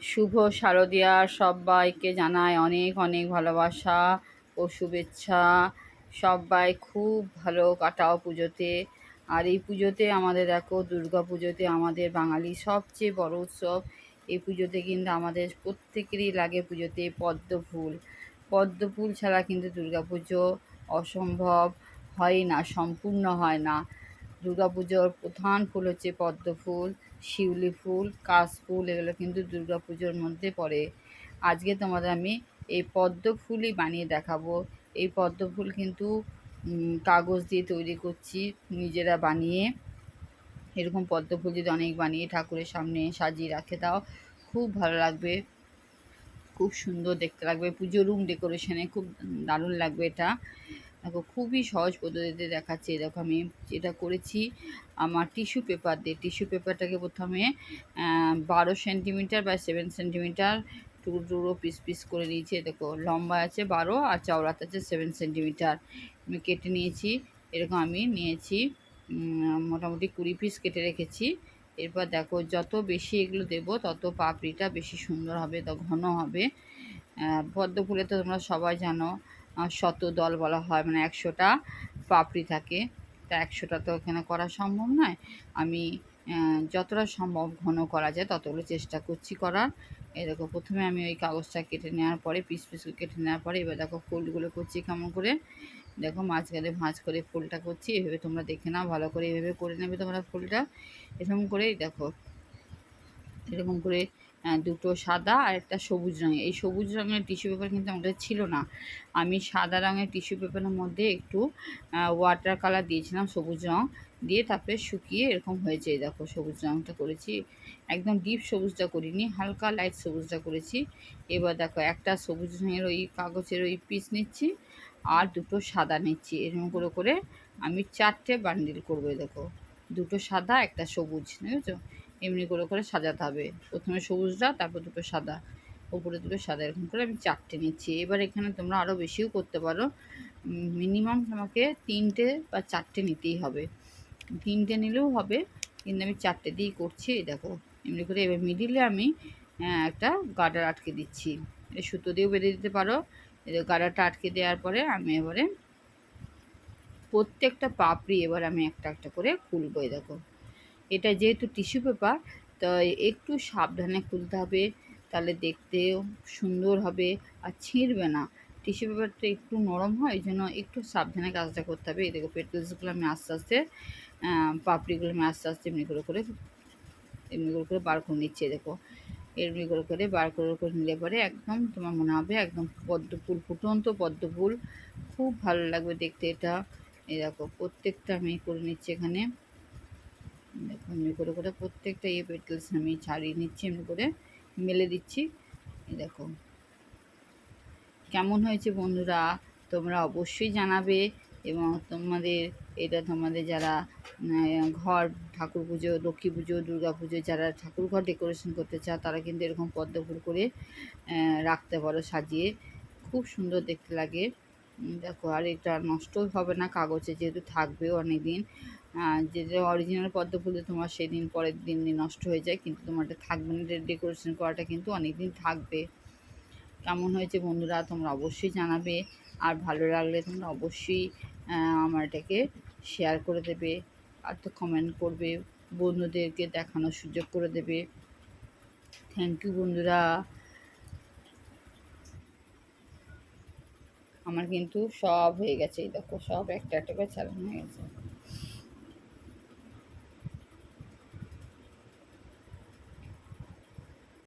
শুভ শারদিয়ার সবাইকে জানায় অনেক অনেক ভালোবাসা ও শুভেচ্ছা। সবাই খুব ভালো কাটাও পুজোতে। আর এই পুজোতে আমাদের দেখো, দুর্গা পুজোতে আমাদের বাঙালি সবচেয়ে বড় উৎসব। এই পুজোতে কিন্তু আমাদের প্রত্যেকেরই লাগে পুজোতে পদ্ম ফুল। পদ্ম ফুল ছাড়া কিন্তু দুর্গা পুজো অসম্ভব হয় না, সম্পূর্ণ হয় না। দুর্গাপুজোর প্রধান ফুল হচ্ছে পদ্ম ফুল শিউলি ফুল কাশফুল এগুলো কিন্তু দুর্গাপুজোর মধ্যে পড়ে। আজকে তোমাদের আমি এই পদ্ম ফুলই বানিয়ে দেখাবো। এই পদ্ম ফুল কিন্তু কাগজ দিয়ে তৈরি করছি নিজেরা বানিয়ে। এরকম পদ্ম ফুল যদি অনেক বানিয়ে ঠাকুরের সামনে সাজিয়ে রাখে দাও, খুব ভালো লাগবে। খুব সুন্দর দেখতে লাগবে। পুজো রুম ডেকোরেশনে খুব দারুণ লাগবে এটা। দেখো, খুবই সহজ পদ্ধতিতে দেখাচ্ছি। দেখো, আমি যেটা করেছি, আমার টিস্যু পেপার দিয়ে, টিস্যু পেপারটাকে প্রথমে বারো সেন্টিমিটার বা সেভেন সেন্টিমিটার টুকরো টুকরো পিস পিস করে নিয়েছি। দেখো, লম্বা আছে বারো আর চওড়াতে আছে সেভেন সেন্টিমিটার। আমি কেটে নিয়েছি, এরকম আমি নিয়েছি মোটামুটি কুড়ি পিস কেটে রেখেছি। এরপর দেখো, যত বেশি এগুলো দেবো, তত পাপড়িটা বেশি সুন্দর হবে, তো ঘন হবে। পদ্ম ফুলে তো তোমরা সবাই জানো শত দল বলা হয় মানে একশোটা পাপড়ি থাকে। তা একশোটা তো এখানে করা সম্ভব নয়। আমি যতটা সম্ভব ঘন করা যায়, ততগুলো চেষ্টা করছি করার। এই দেখো, প্রথমে আমি ওই কাগজটা কেটে নেওয়ার পরে, পিস পিস কেটে নেওয়ার পরে, এবার দেখো ফুলগুলো করছি কেমন করে। দেখো, মাঝখানে ভাঁজ করে ফুলটা করছি, এভাবে তোমরা দেখে নাও, ভালো করে এভাবে করে নেবে তোমরা ফুলটা। এরকম করেই দেখো, এরকম করে দুটো সাদা আর একটা সবুজ রঙের। এই সবুজ রঙের টিস্যু পেপার কিন্তু আমাদের ছিল না। আমি সাদা রঙের টিস্যু পেপারের মধ্যে একটু ওয়াটার কালার দিয়েছিলাম সবুজ রঙ দিয়ে তারপরে শুকিয়ে এরকম হয়েছে দেখো সবুজ রঙটা করেছি। একদম ডিপ সবুজটা করিনি, হালকা লাইট সবুজটা করেছি। এবার দেখো একটা সবুজ রঙের ওই কাগজের ওই পিস নিচ্ছি আর দুটো সাদা নিচ্ছি। এরকম করে করে আমি চারটে বান্ডিল করব দেখো। দুটো সাদা, একটা সবুজ, বুঝেছ? এমনি করে করে সাজাতে হবে। প্রথমে সবুজটা, তারপর দুটো সাদা। উপরে দুটো সাদা, এরকম করে আমি চারটে নিচ্ছি। এবার এখানে তোমরা আরও বেশিও করতে পারো। মিনিমাম তোমাকে তিনটে বা চারটে নিতেই হবে। তিনটে নিলেও হবে, কিন্তু আমি চারটে দিয়েই করছি, এই দেখো। এমনি করে এবার মিডিলে আমি একটা গাডার আটকে দিচ্ছি। সুতো দিয়েও বেঁধে দিতে পারো। গাডারটা আটকে দেওয়ার পরে আমি এবারে প্রত্যেকটা পাপড়ি এবার আমি একটা একটা করে খুলবো দেখো। এটা যেহেতু টিস্যু পেপার তো একটু সাবধানে খুলতে হবে। তাহলে দেখতেও সুন্দর হবে আর ছিঁড়বে না। টিস্যু পেপারটা একটু নরম হয়, এই জন্য একটু সাবধানে কাজটা করতে হবে। এই দেখো পেট্রোলসগুলো আমি আস্তে আস্তে পাপড়িগুলো আমি আস্তে আস্তে এমনি করে করে, এমনি করে করে বার করে নিচ্ছি দেখো। এমনি করে করে বার করে করে নিলে পরে একদম তোমার মনে হবে একদম পদ্ম ফুল, ফুটন্ত পদ্ম ফুল। খুব ভালো লাগবে দেখতে এটা। এই দেখো, প্রত্যেকটা আমি করে নিচ্ছি এখানে। দেখো এমনি করে করে প্রত্যেকটা ইয়ে পেটেলস আমি ছাড়িয়ে নিচ্ছি এমনি করে মেলে দিচ্ছি। দেখো। কেমন হয়েছে বন্ধুরা? তোমরা অবশ্যই জানাবে এবং তোমাদের, এটা তোমাদের যারা ঘর, ঠাকুর পুজো, লক্ষ্মী পুজো, দুর্গা পুজো, যারা ঠাকুর ঘর ডেকোরেশন করতে চাও, তারা কিন্তু এরকম পদ্ম ফুল করে রাখতে পারো সাজিয়ে। খুব সুন্দর দেখতে লাগে। দেখো, আর এটা নষ্টও হবে না কাগজে, যেহেতু থাকবেও অনেক দিন যেটা অরিজিনাল পদ্ম ফুলে তোমার সেদিন পরের দিন নষ্ট হয়ে যায়, কিন্তু তোমার এটা থাকবে না। ডেকোরেশন করাটা কিন্তু অনেক দিন থাকবে। কেমন হয়েছে বন্ধুরা, তোমরা অবশ্যই জানাবে। আর ভালো লাগলে তোমরা অবশ্যই আমার এটাকে শেয়ার করে দেবে। আর তো কমেন্ট করবে, বন্ধুদেরকে দেখানোর সুযোগ করে দেবে। থ্যাংক ইউ বন্ধুরা। আমার কিন্তু সব হয়ে গেছে এই দেখো সব একটা একটা করে চালানো হয়ে গেছে।